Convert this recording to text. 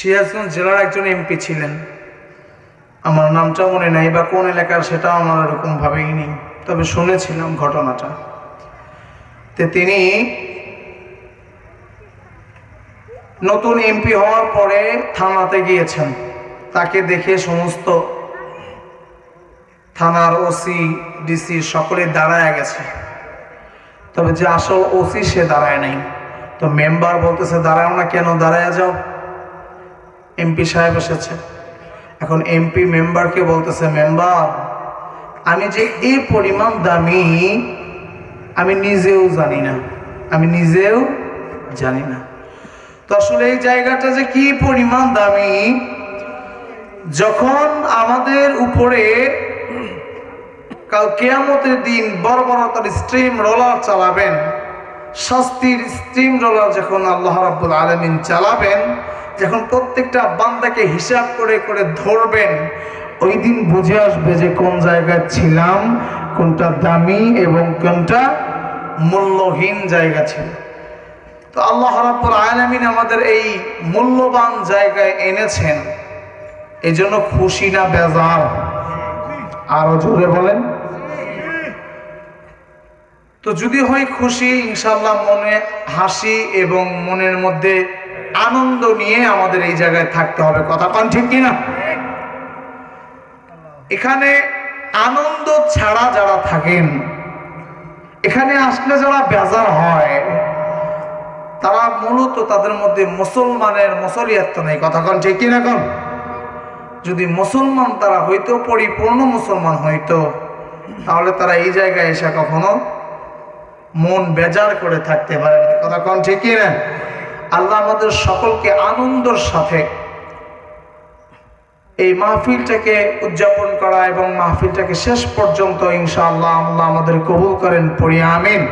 সিরাজগঞ্জ জেলার একজন এমপি ছিলেন। আমার নামটা মনে নাই বা কোন এলাকার সেটাও আমার এরকম ভাবেই নেই। তবে শুনেছিলাম ঘটনাটা। তে তিনি নতুন এমপি হওয়ার পরে থানাতে গিয়েছেন। তাকে দেখে সমস্ত থানার ওসি ডিসি সকলে দাঁড়ায় গেছে। তবে যে আসল ওসি সে দাঁড়ায় নাই। তো মেম্বার বলতেছে, দাঁড়াও না কেন? দাঁড়ায় যাও। এমপি সাহেব এসেছে। এখন এমপি মেম্বারকে বলতেছে, মেম্বার, আমি যে এই পরিমাণ দামি, আমি নিজেও জানি না। আমি নিজেও জানি না। তো আসলে এই জায়গাটা যে কি পরিমাণ দামি, যখন আমাদের উপরে কাল কেয়ামতের দিন বড় বড় তার স্ট্রিম রোলার চালাবেন, শাস্তির স্ট্রিম রোলার যখন আল্লাহ রাব্বুল আলমিন চালাবেন যখন প্রত্যেকটা বান্দাকে হিসাব করে করে ধরবেন, ওই দিন বুঝে আসবে যে কোন জায়গায় ছিলাম, কোনটা দামি এবং কোনটা মূল্যহীন জায়গা ছিল। তো আল্লাহ রাব্বুল আলমিন আমাদের এই মূল্যবান জায়গায় এনেছেন। এই জন্য খুশি না বেজার? আরও জোরে বলেন। তো যদি হয় খুশি ইনশাল্লাহ মনে হাসি এবং মনের মধ্যে আনন্দ নিয়ে আমাদের এই জায়গায় থাকতে হবে। কথা পান ঠিক কিনা? এখানে আনন্দ ছাড়া যারা থাকেন, এখানে আসলে যারা বেজার হয়, তারা মূলত তাদের মধ্যে মুসলমানের মুসলিয়াত নেই। কথা কন ঠিক কিনা কন? যদি মুসলমান তারা হইতো, পরিপূর্ণ মুসলমান হইতো, তাহলে তারা এই জায়গায় এসে কখনো মন বেজার করে থাকতে পারে কথা কন ঠিকই না আল্লাহ আমাদের সকলকে আনন্দর সাথে এই মাহফিলটাকে উদযাপন করা এবং মাহফিলটাকে শেষ পর্যন্ত ইনশাআল্লাহ আল্লাহ আমাদের কবুল করেন, পড়ি, আমিন।